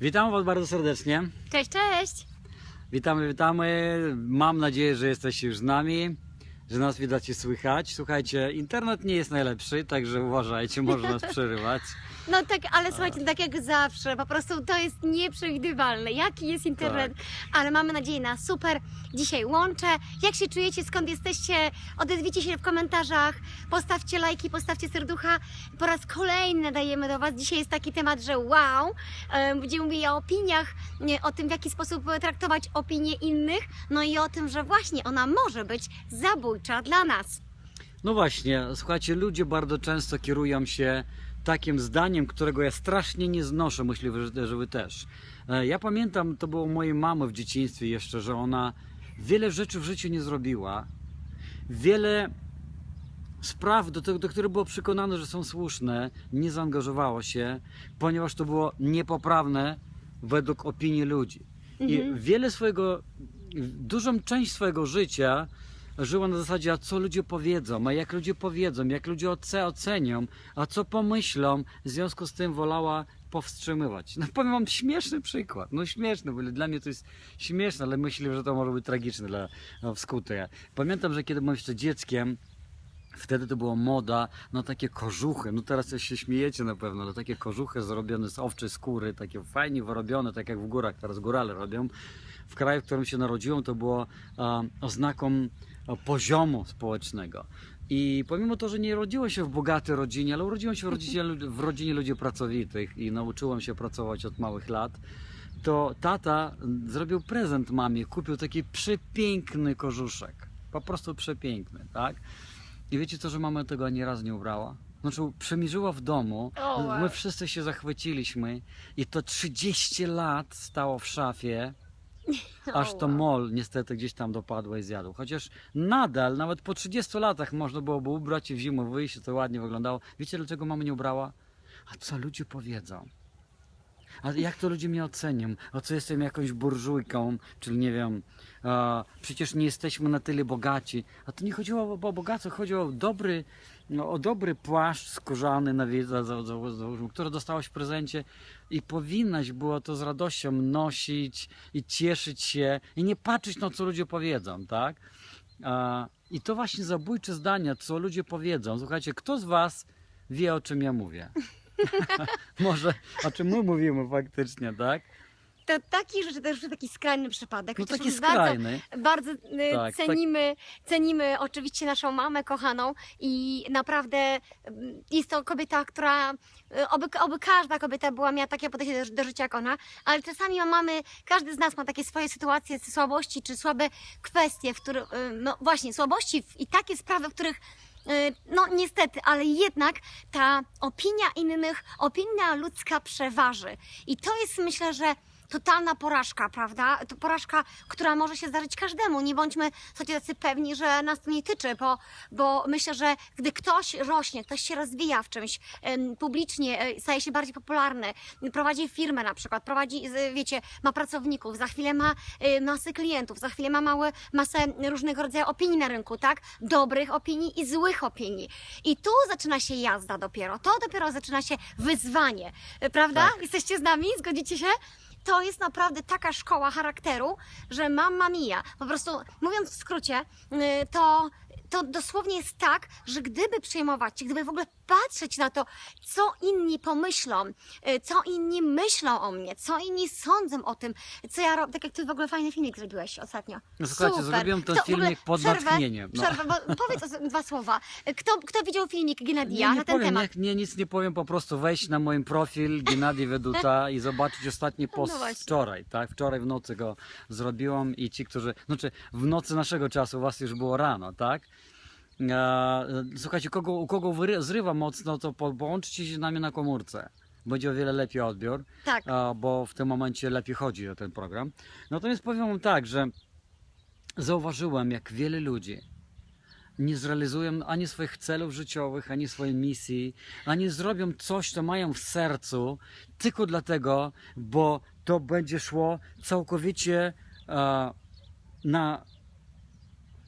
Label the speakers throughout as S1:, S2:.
S1: Witam Was bardzo serdecznie.
S2: Cześć, cześć!
S1: Witamy, witamy. Mam nadzieję, że jesteście już z nami, że nas widać i słychać. Słuchajcie, internet nie jest najlepszy, także uważajcie, może nas przerywać.
S2: No tak, ale słuchajcie, tak jak zawsze, po prostu to jest nieprzewidywalne, jaki jest internet, ale mamy nadzieję na super. Dzisiaj łączę. Jak się czujecie, skąd jesteście? Odezwijcie się w komentarzach, postawcie lajki, postawcie serducha. Po raz kolejny nadajemy do Was. Dzisiaj jest taki temat, że wow, e, będziemy mówili o opiniach, nie, o tym, w jaki sposób traktować opinie innych, no i o tym, że właśnie ona może być zabójcza dla nas.
S1: No właśnie, słuchajcie, ludzie bardzo często kierują się takim zdaniem, którego ja strasznie nie znoszę, myślę, że, Wy też. E, Ja pamiętam, to było mojej mamy w dzieciństwie jeszcze, że ona wiele rzeczy w życiu nie zrobiła. Wiele spraw, do, do których było przekonane, że są słuszne, nie zaangażowało się, ponieważ to było niepoprawne według opinii ludzi. I wiele swojego, dużą część swojego życia żyła na zasadzie, a co ludzie powiedzą, a jak ludzie powiedzą, jak ludzie oce- ocenią, a co pomyślą, w związku z tym wolała powstrzymywać. No powiem wam śmieszny przykład, no śmieszny, bo dla mnie to jest śmieszne, ale myślę, że to może być tragiczne dla no, w skutek. Pamiętam, że kiedy byłem jeszcze dzieckiem, Wtedy to była moda na takie kożuchy. No teraz się śmiejecie na pewno, ale takie kożuchy zrobione z owczej skóry, takie fajnie wyrobione, tak jak w górach teraz górale robią. W kraju, w którym się narodziłem, to było e, oznaką poziomu społecznego. I pomimo to, że nie rodziłem się w bogatej rodzinie, ale urodziłem się w rodzinie, w rodzinie ludzi pracowitych i nauczyłem się pracować od małych lat, to tata zrobił prezent mamie, kupił taki przepiękny kożuszek. Po prostu przepiękny, tak? I wiecie co, że mama tego ani razu nie ubrała? Znaczy, przemierzyła w domu, my wszyscy się zachwyciliśmy i to 30 lat stało w szafie, aż
S2: O,
S1: to mol niestety gdzieś tam dopadło i zjadł. Chociaż nadal, nawet po 30 latach można byłoby ubrać i w zimę wyjść, to ładnie wyglądało. Wiecie dlaczego mama nie ubrała? A co ludzie powiedzą? A jak to ludzie mnie ocenią? A co jestem jakąś burżujką, czyli nie wiem, a, przecież nie jesteśmy na tyle bogaci. A to nie chodziło o, o bogactwo, chodziło o dobry, no, o dobry płaszcz skórzany, na wie- za, za, za, za, który dostałaś w prezencie i powinnaś było to z radością nosić i cieszyć się i nie patrzeć na co ludzie powiedzą, tak? I to właśnie zabójcze zdania, co ludzie powiedzą. Słuchajcie, kto z was wie o czym ja mówię? Może o czym my mówimy faktycznie, tak?
S2: To taki rzeczy też taki skrajny przypadek.
S1: No
S2: chociaż
S1: taki
S2: bardzo,
S1: skrajny.
S2: Bardzo y,
S1: Tak,
S2: cenimy, cenimy oczywiście naszą mamę kochaną i naprawdę y, jest to kobieta, która y, oby, oby każda kobieta była miała takie podejście do, do życia jak ona, ale czasami ma- mamy, każdy z nas ma takie swoje sytuacje, słabości czy słabe kwestie, w których, y, no właśnie, słabości w- i takie sprawy, w których y, no niestety, ale jednak ta opinia innych, opinia ludzka przeważy. I to jest myślę, że totalna porażka, prawda? To porażka, która może się zdarzyć każdemu. Nie bądźmy sobie tacy pewni, że nas to nie tyczy, bo, bo myślę, że gdy ktoś rośnie, ktoś się rozwija w czymś publicznie, e, staje się bardziej popularny, prowadzi firmę na przykład, prowadzi, wiecie, ma pracowników, za chwilę ma e, masę klientów, za chwilę ma małe, masę różnego rodzaju opinii na rynku, tak? Dobrych opinii i złych opinii. I tu zaczyna się jazda dopiero. To dopiero zaczyna się wyzwanie, e, prawda?
S1: Tak.
S2: Jesteście z nami? Zgodzicie się? To jest naprawdę taka szkoła charakteru, że mamma mia. Po prostu, mówiąc w skrócie, y, to, to dosłownie jest tak, że gdyby przejmować się, gdyby w ogóle patrzeć na to, co inni pomyślą, y, co inni myślą o mnie, co inni sądzą o tym, co ja robię. Tak jak ty w ogóle fajny filmik zrobiłeś ostatnio.
S1: No słuchajcie,
S2: Super.
S1: zrobiłem ten
S2: ogóle-
S1: filmik pod
S2: przerwę,
S1: natchnieniem, no.
S2: Przerwę, bo powiedz dwa słowa. Kto, kto widział filmik Gennadia
S1: Nie, nie
S2: na ten
S1: powiem,
S2: temat?
S1: nie, nie, nic nie powiem, po prostu wejść na mój profil Gennady Weduta i zobaczyć ostatni post
S2: No
S1: wczoraj, tak? Wczoraj w nocy go zrobiłam i ci, którzy, znaczy w nocy naszego czasu, u was już było rano, tak? Słuchajcie, kogo, u kogo zrywa mocno, to po- połączcie się z nami na komórce. Będzie o wiele lepiej odbiór,
S2: Tak.
S1: bo w tym momencie lepiej chodzi o ten program. Natomiast powiem wam tak, że zauważyłem, jak wiele ludzi nie zrealizują ani swoich celów życiowych, ani swojej misji, ani zrobią coś, co mają w sercu, tylko dlatego, bo to będzie szło całkowicie na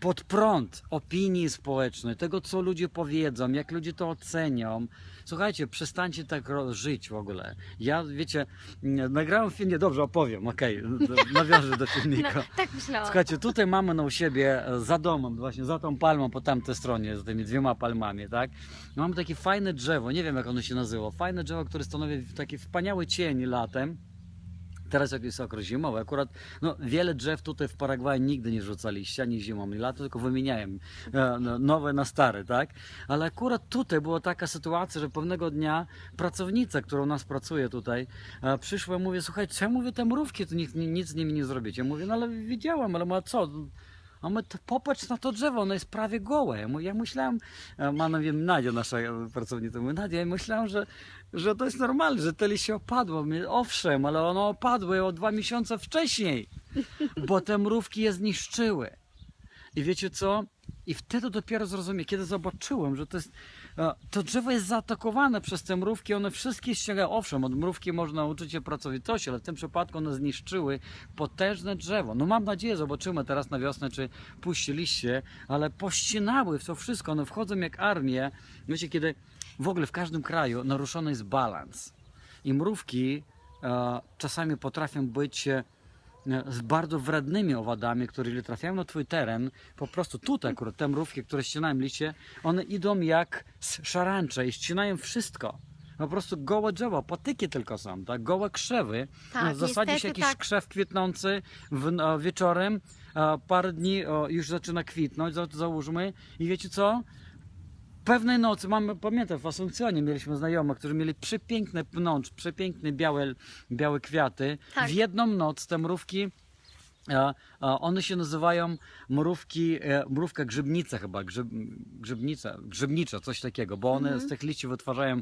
S1: pod prąd opinii społecznej, tego co ludzie powiedzą, jak ludzie to ocenią. Słuchajcie, przestańcie tak żyć w ogóle. Ja, wiecie, m, nagrałem film, nie dobrze opowiem, okej, nawiążę do
S2: No,
S1: filmika.
S2: tak myślałam.
S1: Słuchajcie, tutaj mamy na u siebie e, za domem, właśnie za tą palmą po tamtej stronie, z tymi dwiema palmami, tak? Mamy takie fajne drzewo, nie wiem jak ono się nazywa, fajne drzewo, które stanowi taki wspaniały cień latem. Teraz jak jest okres zimowy, akurat no, wiele drzew tutaj w Paragwaju nigdy nie rzucaliście, ani zimą, ani lato, tylko wymieniają e, no, nowe na stare, tak? Ale akurat tutaj była taka sytuacja, że pewnego dnia pracownica, która u nas pracuje tutaj, e, przyszła i mówi, słuchaj, czemu wy te mrówki, to nic, nic z nimi nie zrobicie? Ja mówię, no ale widziałam, ale ma co? A my, to popatrz na to drzewo, ono jest prawie gołe. Ja myślałem, e, imię Nadia, nasza e, pracownica, mówi, Nadia, ja myślałem, że, że to jest normalne, że te liście opadło. Owszem, ale ono opadło o dwa miesiące wcześniej, bo te mrówki je zniszczyły. I wiecie co? I wtedy dopiero zrozumiałem, kiedy zobaczyłem, że to jest. E, To drzewo jest zaatakowane przez te mrówki, one wszystkie ściągają. Owszem, od mrówki można uczyć się pracowitości, ale w tym przypadku one zniszczyły potężne drzewo. No mam nadzieję, zobaczymy teraz na wiosnę, czy puści liście, ale pościnały w to wszystko. One wchodzą jak armię. Wiecie, kiedy w ogóle w każdym kraju naruszony jest balans. I mrówki e, czasami potrafią być e, z bardzo wrednymi owadami, które trafiają na twój teren, po prostu tutaj akurat te mrówki, które ścinają liście, one idą jak szarańcze i ścinają wszystko. Po prostu gołe drzewa, patyki tylko są, tak? gołe krzewy.
S2: Tak,
S1: No, Zasadzisz
S2: niestety
S1: jakiś
S2: tak.
S1: krzew kwitnący w, e, wieczorem, a parę dni o, już zaczyna kwitnąć, za- załóżmy i wiecie co? Pewnej nocy, mamy, pamiętam, w Asuncjonie mieliśmy znajomych, którzy mieli przepiękne pnącz, przepiękne białe, białe kwiaty.
S2: Tak.
S1: W jedną noc te mrówki, e, e, one się nazywają mrówki, e, mrówka grzybnica chyba, grzyb, grzybnica, grzybnicza, coś takiego, bo one z tych liści wytwarzają,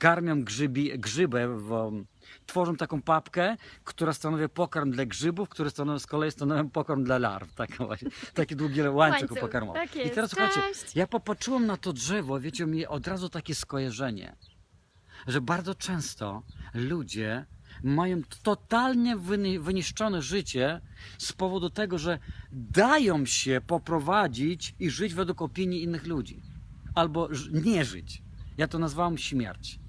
S1: karmią grzybi, grzybę, w, tworzą taką papkę, która stanowi pokarm dla grzybów, które stanowią, z kolei stanowią pokarm dla larw. Tak właśnie, taki długi łańcuch pokarmowy.
S2: tak
S1: I teraz słuchajcie, ja popatrzyłem na to drzewo, wiecie, mi od razu takie skojarzenie, że bardzo często ludzie mają totalnie wyni- wyniszczone życie z powodu tego, że dają się poprowadzić i żyć według opinii innych ludzi. Albo nie żyć. Ja to nazwałem śmierć.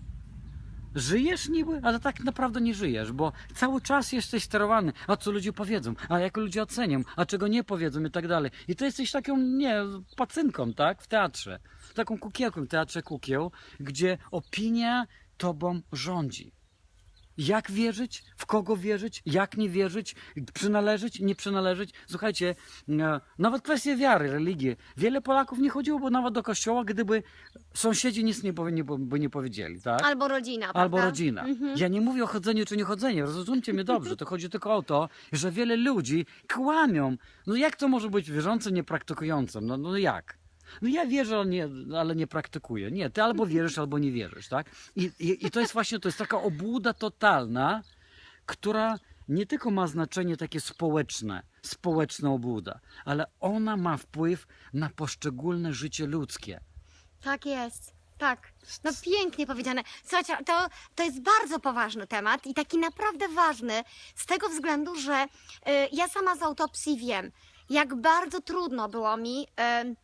S1: Żyjesz niby, ale tak naprawdę nie żyjesz, bo cały czas jesteś sterowany. A co ludzie powiedzą, a jak ludzie ocenią, a czego nie powiedzą i tak dalej. I ty jesteś taką, nie, pacynką, tak, w teatrze. Taką kukiełką w teatrze kukieł, gdzie opinia tobą rządzi. Jak wierzyć, w kogo wierzyć, jak nie wierzyć, przynależeć, nie przynależeć. Słuchajcie, e, nawet kwestia wiary, religii. Wiele Polaków nie chodziłoby nawet do kościoła, gdyby sąsiedzi nic nie, powie, nie, by nie powiedzieli, tak?
S2: Albo rodzina,
S1: Albo
S2: prawda?
S1: rodzina.
S2: Mhm.
S1: Ja nie mówię o chodzeniu czy nie chodzeniu, zrozumcie mnie dobrze. To chodzi tylko o to, że wiele ludzi kłamią. No jak to może być wierzącym, niepraktykującym? No, no jak? No ja wierzę, ale nie, ale nie praktykuję. Nie, ty albo wierzysz, albo nie wierzysz, tak? I, i, I to jest właśnie, to jest taka obłuda totalna, która nie tylko ma znaczenie takie społeczne, społeczna obłuda, ale ona ma wpływ na poszczególne życie ludzkie.
S2: Tak jest. Tak. No pięknie powiedziane. Słuchajcie, to, to jest bardzo poważny temat i taki naprawdę ważny z tego względu, że y, ja sama z autopsji wiem, jak bardzo trudno było mi y,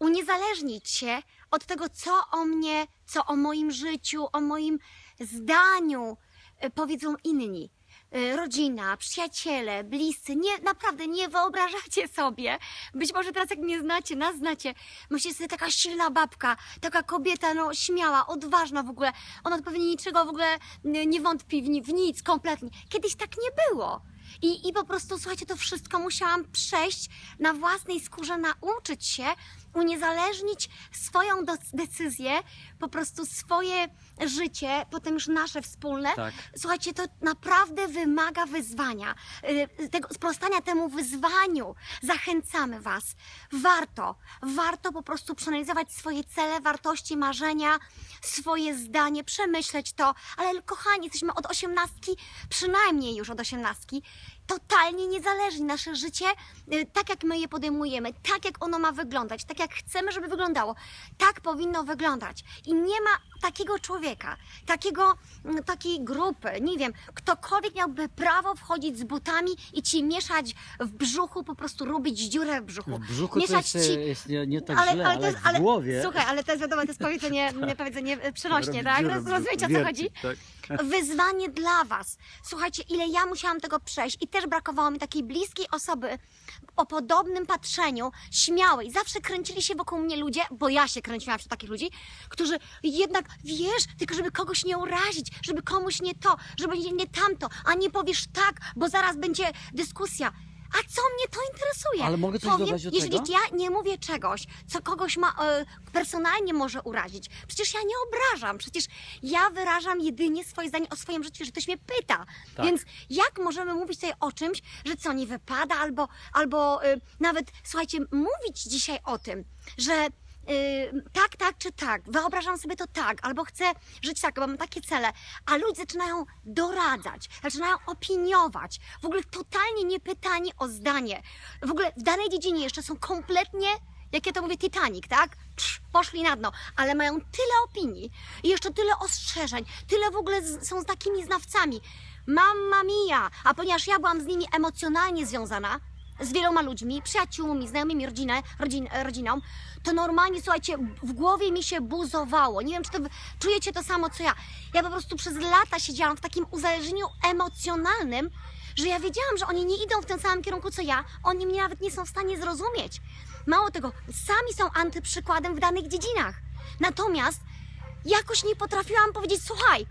S2: uniezależnić się od tego, co o mnie, co o moim życiu, o moim zdaniu y, powiedzą inni. Y, Rodzina, przyjaciele, bliscy, nie, naprawdę nie wyobrażacie sobie. Być może teraz jak mnie znacie, nas znacie, myślicie sobie taka silna babka, taka kobieta, no śmiała, odważna w ogóle. Ona pewnie niczego w ogóle nie wątpi w, w nic kompletnie. Kiedyś tak nie było. I, I po prostu, słuchajcie, to wszystko musiałam przejść na własnej skórze, nauczyć się uniezależnić swoją decyzję, po prostu swoje życie, potem już nasze wspólne.
S1: Tak.
S2: Słuchajcie, to naprawdę wymaga wyzwania, y, tego sprostania temu wyzwaniu. Zachęcamy Was. Warto, warto po prostu przeanalizować swoje cele, wartości, marzenia, swoje zdanie, przemyśleć to. Ale kochani, jesteśmy od osiemnastki, przynajmniej już od osiemnastki. Totalnie niezależni. Nasze życie, y, tak jak my je podejmujemy, tak jak ono ma wyglądać, tak jak chcemy, żeby wyglądało, tak powinno wyglądać. I nie ma takiego człowieka, takiego, mm, takiej grupy, nie wiem, ktokolwiek miałby prawo wchodzić z butami i ci mieszać w brzuchu, po prostu robić dziurę w brzuchu.
S1: W brzuchu to
S2: mieszać
S1: jest,
S2: ci
S1: jest nie, nie tak źle, ale,
S2: to jest-
S1: w głowie...
S2: Słuchaj, ale to jest wiadomo, to jest powiedzenie, powiedzenie e, przenośnie,
S1: robi
S2: tak? Rozumiecie o co chodzi?
S1: tak.
S2: Wyzwanie dla was. Słuchajcie, ile ja musiałam tego przejść i też brakowało mi takiej bliskiej osoby o podobnym patrzeniu, śmiałej. Zawsze kręcili się wokół mnie ludzie, bo ja się kręciłam wśród takich ludzi, którzy jednak, wiesz, tylko żeby kogoś nie urazić, żeby komuś nie to, żeby nie, nie tamto, a nie powiesz tak, bo zaraz będzie dyskusja. A co mnie to interesuje?
S1: Ale mogę coś
S2: Powiem,
S1: dodać do
S2: jeżeli
S1: tego?
S2: ja nie mówię czegoś, co kogoś ma e, personalnie może urazić, przecież ja nie obrażam, przecież ja wyrażam jedynie swoje zdanie o swoim życiu, że ktoś mnie pyta.
S1: Tak.
S2: Więc jak możemy mówić tutaj o czymś, że co nie wypada, albo, albo e, nawet, słuchajcie, mówić dzisiaj o tym, że y, tak, tak czy tak, wyobrażam sobie to tak, albo chcę żyć tak, bo mam takie cele, a ludzie zaczynają doradzać, zaczynają opiniować, w ogóle totalnie nie pytani o zdanie. W ogóle w danej dziedzinie jeszcze są kompletnie, jak ja to mówię, Titanic, tak? Psz, poszli na dno, ale mają tyle opinii i jeszcze tyle ostrzeżeń, tyle w ogóle z, są z takimi znawcami. Mamma mia! A ponieważ ja byłam z nimi emocjonalnie związana, z wieloma ludźmi, przyjaciółmi, znajomymi, rodzinę, rodzin, rodziną, to normalnie, słuchajcie, w głowie mi się buzowało. Nie wiem, czy to czujecie to samo, co ja. Ja po prostu przez lata siedziałam w takim uzależnieniu emocjonalnym, że ja wiedziałam, że oni nie idą w tym samym kierunku, co ja. Oni mnie nawet nie są w stanie zrozumieć. Mało tego, sami są antyprzykładem w danych dziedzinach. Natomiast jakoś nie potrafiłam powiedzieć, słuchaj,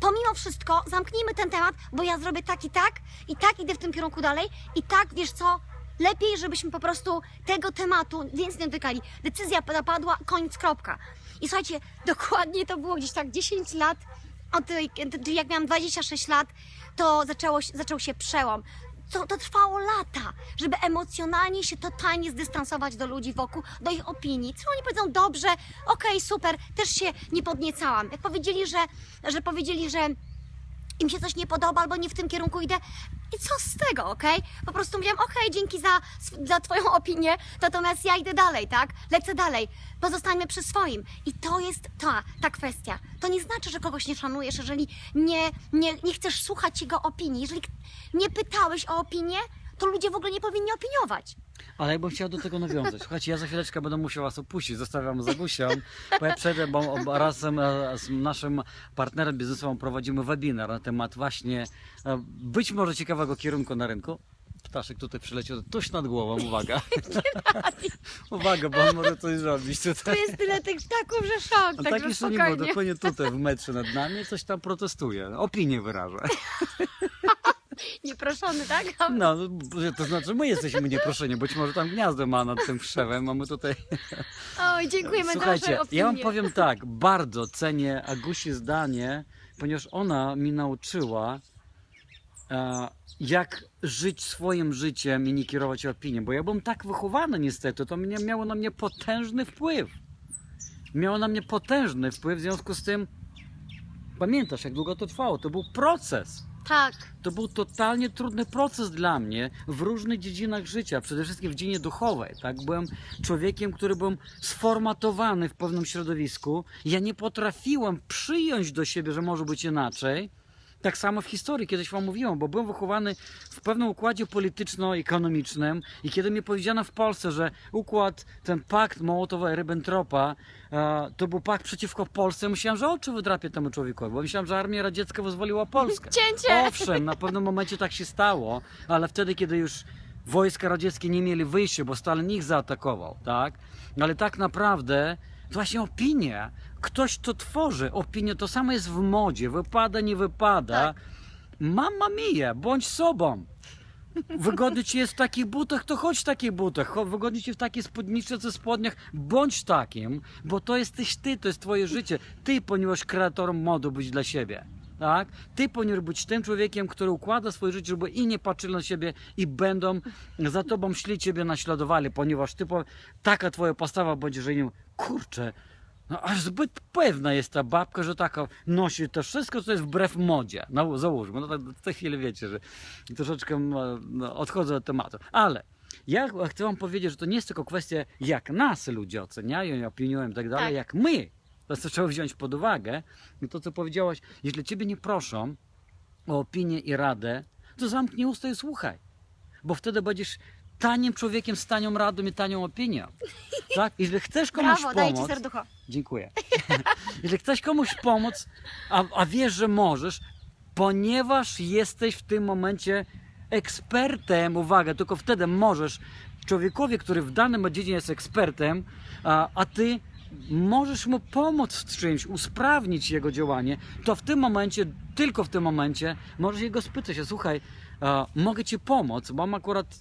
S2: pomimo wszystko zamknijmy ten temat, bo ja zrobię tak i tak, i tak idę w tym kierunku dalej, i tak, wiesz co, lepiej, żebyśmy po prostu tego tematu więcej nie dotykali. Decyzja zapadła, koniec, kropka. I słuchajcie, dokładnie to było gdzieś tak 10 lat, od, jak miałam 26 lat, to zaczęło, zaczął się przełom. To, to trwało lata, żeby emocjonalnie się totalnie zdystansować do ludzi wokół, do ich opinii. Co oni powiedzą, dobrze, okej, super, też się nie podniecałam. Jak powiedzieli, że, że powiedzieli, że im się coś nie podoba albo nie w tym kierunku idę. I co z tego, okej? Po prostu mówiłam, okej, dzięki za, za Twoją opinię, natomiast ja idę dalej, tak? Lecę dalej. Pozostańmy przy swoim. I to jest ta, ta kwestia. To nie znaczy, że kogoś nie szanujesz, jeżeli nie, nie, nie chcesz słuchać jego opinii. Jeżeli nie pytałeś o opinię, to ludzie w ogóle nie powinni opiniować.
S1: Ale ja bym chciał do tego nawiązać. Słuchajcie, ja za chwileczkę będę musiał was opuścić, zostawiam za Gusią, bo ja przejdę, bo razem e, z naszym partnerem biznesowym prowadzimy webinar na temat właśnie e, być może ciekawego kierunku na rynku. Ptaszek tutaj przyleciał tuż nad głową, uwaga. uwaga, bo on może coś zrobić
S2: Tu
S1: tutaj.
S2: jest tyle tych ptaków, że szok,
S1: On
S2: także
S1: taki nie było, dokładnie tutaj w metrze nad nami, coś tam protestuje, opinię wyraża.
S2: Nieproszony, tak?
S1: No, to znaczy my jesteśmy nieproszeni, być może tam gniazdo ma nad tym krzewem, a my tutaj
S2: Oj, dziękujemy za
S1: Słuchajcie, ja wam powiem tak, bardzo cenię Agusi zdanie, ponieważ ona mi nauczyła, e, jak żyć swoim życiem i nie kierować opinią, bo ja byłem tak wychowany niestety, to mnie, miało na mnie potężny wpływ. Miało na mnie potężny wpływ, w związku z tym, pamiętasz jak długo to trwało, to był proces.
S2: Tak.
S1: To był totalnie trudny proces dla mnie w różnych dziedzinach życia, przede wszystkim w dziedzinie duchowej. Tak? Byłem człowiekiem, który był sformatowany w pewnym środowisku. Ja nie potrafiłem przyjąć do siebie, że może być inaczej. Tak samo w historii, kiedyś wam mówiłem, bo byłem wychowany w pewnym układzie polityczno-ekonomicznym i kiedy mi powiedziano w Polsce, że układ, ten pakt Mołotowa-Ribbentropa e, to był pakt przeciwko Polsce, myślałem, że oczy wydrapię temu człowiekowi, bo myślałem, że armia radziecka wyzwoliła Polskę.
S2: Cięcie!
S1: Owszem, na pewnym momencie tak się stało, ale wtedy, kiedy już wojska radzieckie nie mieli wyjścia, bo Stalin ich zaatakował, tak? Ale tak naprawdę to właśnie opinie. Ktoś to tworzy. Opinie to samo jest w modzie. Wypada, nie wypada.
S2: Tak.
S1: Mama mia, bądź sobą. Wygodnie ci jest w takich butach, to chodź w takich butach. Wygodnie ci w takiej spódniczce, ze spodniach, bądź takim, bo to jesteś ty, to jest twoje życie. Ty ponieważ kreatorem modu być dla siebie. Tak? Ty powinieneś być tym człowiekiem, który układa swoje życie, żeby inni patrzyli na siebie i będą za tobą szli ciebie naśladowali, ponieważ ty taka twoja postawa będzie, że nie kurczę, No, aż zbyt pewna jest ta babka, że taka nosi to wszystko, co jest wbrew modzie. No, załóżmy, no tak w tej chwili wiecie, że troszeczkę no, no, odchodzę od tematu. Ale ja chcę wam powiedzieć, że to nie jest tylko kwestia, jak nas ludzie oceniają i opiniują i tak dalej,
S2: Tak.
S1: jak my. To co trzeba wziąć pod uwagę. I to, co powiedziałaś, jeśli ciebie nie proszą o opinię i radę, to zamknij usta i słuchaj. Bo wtedy będziesz tanim człowiekiem z tanią radą i tanią opinią. Tak? Jeśli chcesz komuś
S2: Brawo, daję ci
S1: pomóc,
S2: serducho.
S1: Dziękuję. Jeśli chcesz komuś pomóc, a, a wiesz, że możesz, ponieważ jesteś w tym momencie ekspertem, uwaga, tylko wtedy możesz człowiekowi, który w danym dziedzinie jest ekspertem, a, a ty możesz mu pomóc w czymś, usprawnić jego działanie, to w tym momencie, tylko w tym momencie, możesz jego spytać się, słuchaj, a, mogę ci pomóc, mam akurat,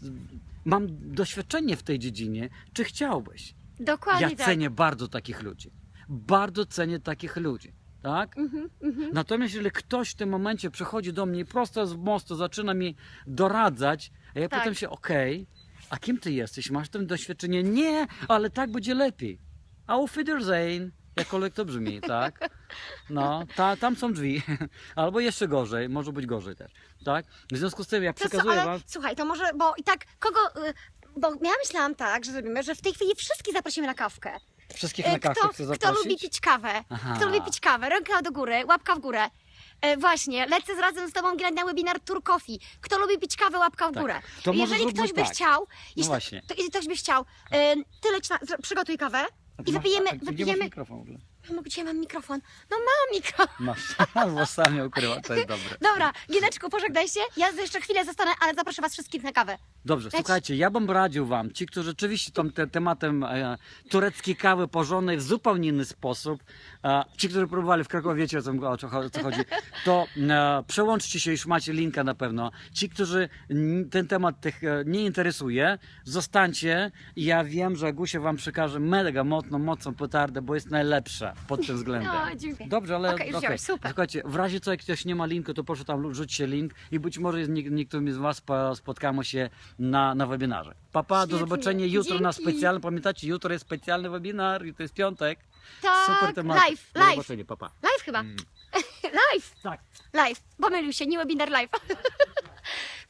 S1: mam doświadczenie w tej dziedzinie, czy chciałbyś?
S2: Dokładnie
S1: Ja
S2: tak.
S1: cenię bardzo takich ludzi. Bardzo cenię takich ludzi. Tak?
S2: Mhm, mhm.
S1: Natomiast jeżeli ktoś w tym momencie przychodzi do mnie i prosto z mostu zaczyna mi doradzać, a ja
S2: Tak.
S1: pytam się, okej, a kim ty jesteś? Masz tym doświadczenie? Nie, ale tak będzie lepiej. Auf Wiedersehen, jakkolwiek to brzmi, tak? No, ta, tam są drzwi. Albo jeszcze gorzej, może być gorzej też, tak? W związku z tym ja
S2: co,
S1: przekazuję
S2: ale
S1: wam...
S2: słuchaj, to może, bo i tak kogo... y, Bo ja myślałam tak, że zrobimy, że w tej chwili wszystkich zaprosimy na kawkę.
S1: Wszystkich na kawkę
S2: kto, kto lubi pić kawę?
S1: Aha.
S2: Kto lubi pić kawę? Ręka do góry, łapka w górę. E, właśnie, lecę z razem z tobą na webinar Tour Coffee. Kto lubi pić kawę, łapka w
S1: Tak.
S2: górę.
S1: To może
S2: jeżeli ktoś by
S1: tak.
S2: chciał, jeśli,
S1: właśnie.
S2: to, jeśli ktoś by chciał, e, ty leć na, przygotuj kawę I
S1: masz-
S2: wypijemy,
S1: a gdzie masz
S2: wypijemy,
S1: mikrofon w ogóle?
S2: No gdzie mam mikrofon? No mam mikrofon.
S1: Masz, włosami ukryła, to jest dobre.
S2: Dobra, Gineczku, pożegnaj się. Ja jeszcze chwilę zostanę, ale zaproszę was wszystkich na kawę.
S1: Dobrze, słuchajcie, ja bym radził wam, ci, którzy rzeczywiście tą te, tematem e, tureckiej kawy porządnej w zupełnie inny sposób, e, ci, którzy próbowali w Krakowie, wiecie o co, o co o co chodzi, to e, przełączcie się, już macie linka na pewno. Ci, którzy n- ten temat tych e, nie interesuje, zostańcie ja wiem, że Gusia wam przekaże mega mocną, mocną petardę, bo jest najlepsza pod tym względem.
S2: O, dziękuję.
S1: Dobrze, ale
S2: Okej, już wziąłeś, super.
S1: Słuchajcie, w razie co, jak ktoś nie ma linku, to proszę tam rzućcie link i być może z nie- niektórymi z Was po- spotkamy się na, na webinarze. Papa, do
S2: Świetnie.
S1: zobaczenia jutro na
S2: Dzięki.
S1: specjalnym, pamiętacie, jutro jest specjalny webinar i to jest piątek.
S2: Tak,
S1: Super temat.
S2: live,
S1: Do
S2: live,
S1: zobaczenia, papa.
S2: live chyba.
S1: Mm.
S2: live,
S1: Tak.
S2: live. Pomylił się, nie webinar live.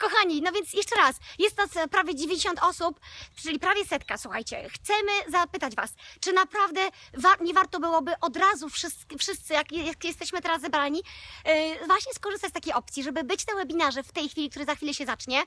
S2: Kochani, no więc jeszcze raz, jest nas e, prawie 90 osób, czyli prawie setka, słuchajcie. Chcemy zapytać Was, czy naprawdę wa- nie warto byłoby od razu wszyscy, wszyscy jak, jak jesteśmy teraz zebrani, yy, właśnie skorzystać z takiej opcji, żeby być na webinarze w tej chwili, który za chwilę się zacznie,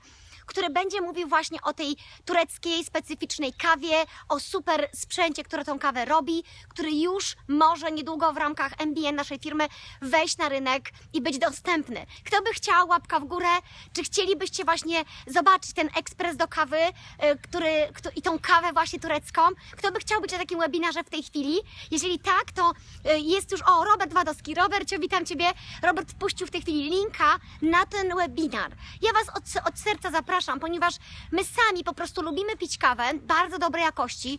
S2: który będzie mówił właśnie o tej tureckiej, specyficznej kawie, o super sprzęcie, które tą kawę robi, który już może niedługo w ramkach MBN naszej firmy wejść na rynek i być dostępny. Kto by chciał, łapka w górę, czy chcielibyście właśnie zobaczyć ten ekspres do kawy, y, który, i tą kawę właśnie turecką? Kto by chciał być na takim webinarze w tej chwili? Jeżeli tak, to y, jest już, o, Robert Wadowski. Robercie, witam Ciebie. Robert puścił w tej chwili linka na ten webinar. Ja Was od, od serca zapraszam, ponieważ my sami po prostu lubimy pić kawę bardzo dobrej jakości.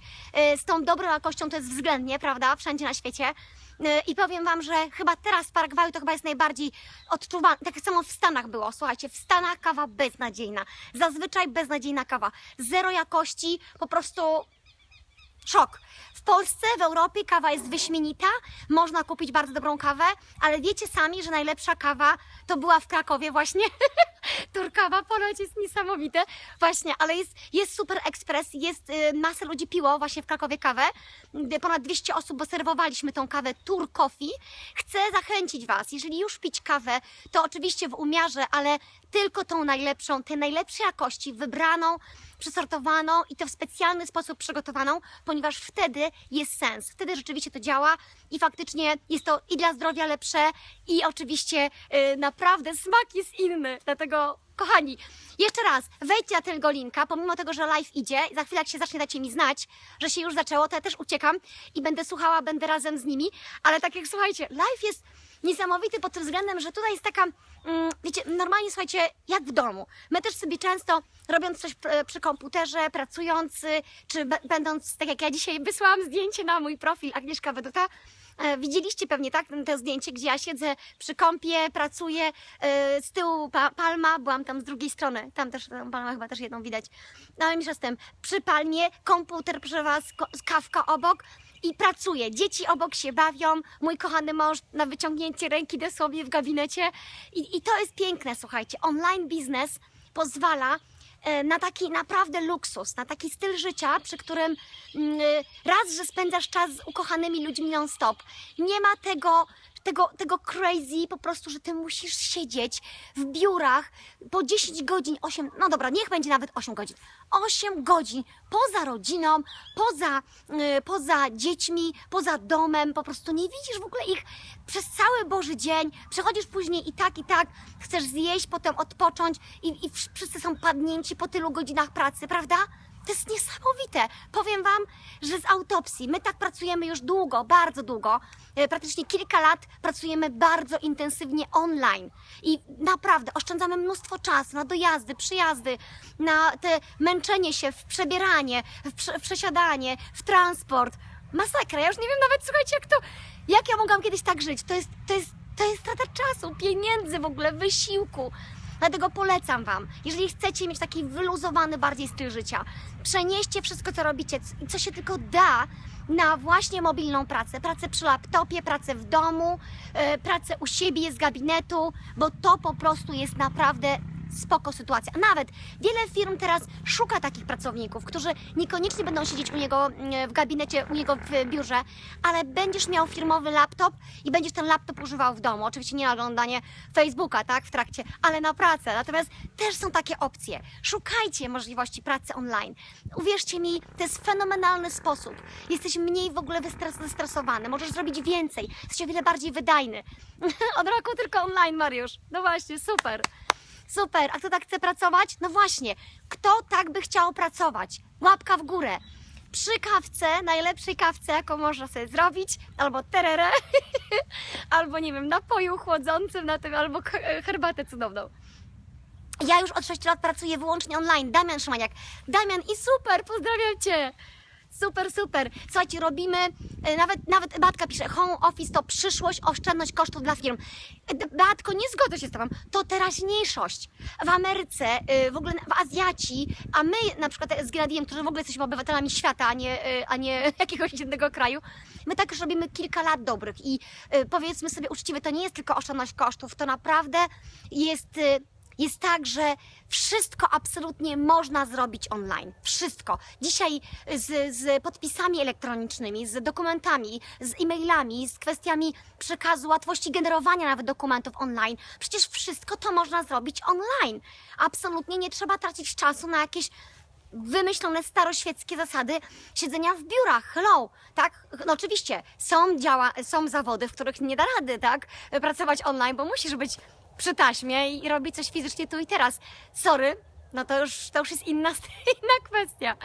S2: Y, Z tą dobrą jakością to jest względnie, prawda, wszędzie na świecie. Y, I powiem Wam, że chyba teraz w Paragwaju to chyba jest najbardziej odczuwalne. Tak samo w Stanach było. Słuchajcie, w Stanach kawa beznadziejna. Zazwyczaj beznadziejna kawa. Zero jakości, po prostu Szok. W Polsce, w Europie kawa jest wyśmienita, można kupić bardzo dobrą kawę, ale wiecie sami, że najlepsza kawa to była w Krakowie właśnie. Turkawa ponoć jest niesamowite. Właśnie, ale jest, jest super ekspres, jest y, masę ludzi piło właśnie w Krakowie kawę. Y, Ponad 200 osób, bo serwowaliśmy tą kawę Tur Coffee. Chcę zachęcić Was, jeżeli już pić kawę, to oczywiście w umiarze, ale tylko tą najlepszą, tej najlepszej jakości, wybraną, przesortowaną i to w specjalny sposób przygotowaną, ponieważ wtedy jest sens. Wtedy rzeczywiście to działa i faktycznie jest to i dla zdrowia lepsze i oczywiście y, naprawdę smak jest inny. Dlatego, kochani, jeszcze raz, wejdźcie na tego linka, pomimo tego, że live idzie, za chwilę jak się zacznie, dajcie mi znać, że się już zaczęło, to ja też uciekam i będę słuchała, będę razem z nimi, ale tak jak słuchajcie, live jest niesamowity pod tym względem, że tutaj jest taka, mm, wiecie, normalnie słuchajcie, jak w domu. My też sobie często, robiąc coś pr- przy komputerze, pracując, czy będąc, tak jak ja dzisiaj wysłałam zdjęcie na mój profil Agnieszka Weduta, Widzieliście pewnie tak to zdjęcie, gdzie ja siedzę przy kąpie, pracuję, e, z tyłu pa, palma, byłam tam z drugiej strony, tam też tam palma chyba też jedną widać. No ale mniejsza z tym, przy palmie, komputer przy was, kawka obok i pracuję. Dzieci obok się bawią, mój kochany mąż na wyciągnięcie ręki dosłownie w gabinecie. I, I to jest piękne, słuchajcie. Online biznes pozwala e, na taki naprawdę luksus, na taki styl życia, przy którym mm, e, raz, że spędzasz czas z ukochanymi ludźmi non-stop. Nie ma tego, tego, tego crazy po prostu, że ty musisz siedzieć w biurach po 10 godzin, 8, no dobra, niech będzie nawet 8 godzin. 8 godzin poza rodziną, poza, y, poza dziećmi, poza domem, po prostu nie widzisz w ogóle ich przez cały Boży dzień. Przychodzisz później i tak, i tak, chcesz zjeść, potem odpocząć i, i wsz- wszyscy są padnięci po tylu godzinach pracy, prawda? To jest niesamowite. Powiem Wam, że z autopsji my tak pracujemy już długo, bardzo długo. E, Praktycznie kilka lat pracujemy bardzo intensywnie online. I naprawdę oszczędzamy mnóstwo czasu na dojazdy, przyjazdy, na te męczenie się w przebieranie, w, prze, w przesiadanie, w transport. Masakra. Ja już nie wiem nawet, słuchajcie, jak to. Jak ja mogłam kiedyś tak żyć? To jest, to jest, to jest strata czasu, pieniędzy w ogóle, wysiłku. Dlatego polecam Wam, jeżeli chcecie mieć taki wyluzowany bardziej styl życia, przenieście wszystko, co robicie, co się tylko da, na właśnie mobilną pracę. Pracę przy laptopie, pracę w domu, e, pracę u siebie z gabinetu, bo to po prostu jest naprawdę spoko sytuacja. Nawet wiele firm teraz szuka takich pracowników, którzy niekoniecznie będą siedzieć u niego mm, w gabinecie, u niego w biurze, ale będziesz miał firmowy laptop i będziesz ten laptop używał w domu. Oczywiście nie na oglądanie Facebooka, tak, w trakcie, ale na pracę. Natomiast też są takie opcje. Szukajcie możliwości pracy online. Uwierzcie mi, to jest fenomenalny sposób. Jesteś mniej w ogóle zestresowany, możesz zrobić więcej, jesteś o wiele bardziej wydajny. Od roku tylko online, Mariusz. No właśnie, super. Super, a kto tak chce pracować? No właśnie, kto tak by chciał pracować? Łapka w górę. Przy kawce, najlepszej kawce, jaką można sobie zrobić, albo tererę, albo nie wiem, napoju chłodzącym na tym, albo herbatę cudowną. Ja już od 6 lat pracuję wyłącznie online. Damian Szymaniak. Damian i super, pozdrawiam Cię. Super, super. Słuchajcie, robimy, e, nawet, nawet Beatka pisze, home office to przyszłość, oszczędność kosztów dla firm. E, Beatko, nie zgodzę się z Tobą. To teraźniejszość. W Ameryce, e, w ogóle w Azjaci, a my na przykład z Gradiem, którzy w ogóle jesteśmy obywatelami świata, a nie, a nie jakiegoś jednego kraju, my tak już robimy kilka lat dobrych i powiedzmy sobie uczciwie, to nie jest tylko oszczędność kosztów, to naprawdę jest... jest tak, że wszystko absolutnie można zrobić online. Wszystko. Dzisiaj z, z podpisami elektronicznymi, z dokumentami, z e-mailami, z kwestiami przekazu, łatwości generowania nawet dokumentów online. Przecież wszystko to można zrobić online. Absolutnie nie trzeba tracić czasu na jakieś wymyślone staroświeckie zasady siedzenia w biurach. Hello, tak? No oczywiście, są, działa, są zawody, w których nie da rady, tak? Pracować online, bo musisz być przy taśmie i robić coś fizycznie tu i teraz. Sorry, no to już, to już jest inna, inna kwestia.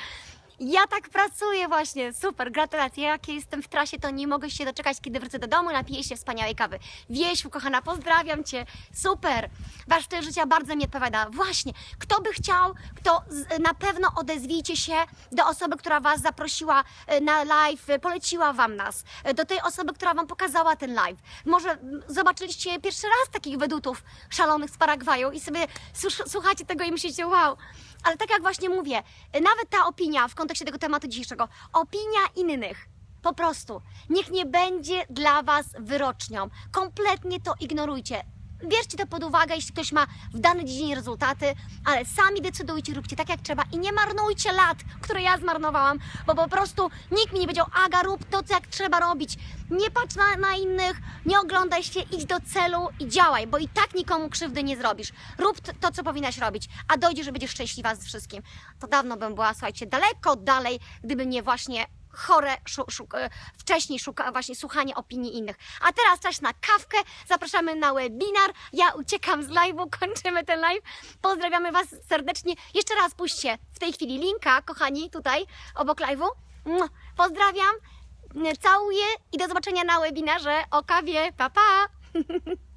S2: Ja tak pracuję właśnie, super, gratulacje. Jak jestem w trasie, to nie mogę się doczekać, kiedy wrócę do domu, napiję się wspaniałej kawy. Wieś, kochana, pozdrawiam Cię, super. Wasz styl życia bardzo mi odpowiada. Właśnie, kto by chciał, kto z, na pewno odezwijcie się do osoby, która Was zaprosiła e, na live, e, poleciła Wam nas, e, do tej osoby, która Wam pokazała ten live. Może zobaczyliście pierwszy raz takich wedutów szalonych z Paragwaju i sobie słuch- słuchacie tego i myślicie, wow, ale tak jak właśnie mówię, nawet ta opinia w kontekście tego tematu dzisiejszego, opinia innych, po prostu, niech nie będzie dla Was wyrocznią. Kompletnie to ignorujcie. Bierzcie to pod uwagę, jeśli ktoś ma w danej dziedzinie rezultaty, ale sami decydujcie, róbcie tak jak trzeba i nie marnujcie lat, które ja zmarnowałam, bo po prostu nikt mi nie powiedział, Aga, rób to, co jak trzeba robić. Nie patrz na, na innych, nie oglądaj się, idź do celu i działaj, bo i tak nikomu krzywdy nie zrobisz. Rób to, co powinnaś robić, a dojdzie, że będziesz szczęśliwa z wszystkim. To dawno bym była, słuchajcie, daleko dalej, gdyby nie właśnie chore szu, e, wcześniej szuka, właśnie słuchanie opinii innych. A teraz czas na kawkę, zapraszamy na webinar, ja uciekam z live'u, kończymy ten live, pozdrawiamy Was serdecznie. Jeszcze raz puśćcie w tej chwili linka, kochani, tutaj obok live'u. Pozdrawiam, całuję i do zobaczenia na webinarze o kawie, pa pa!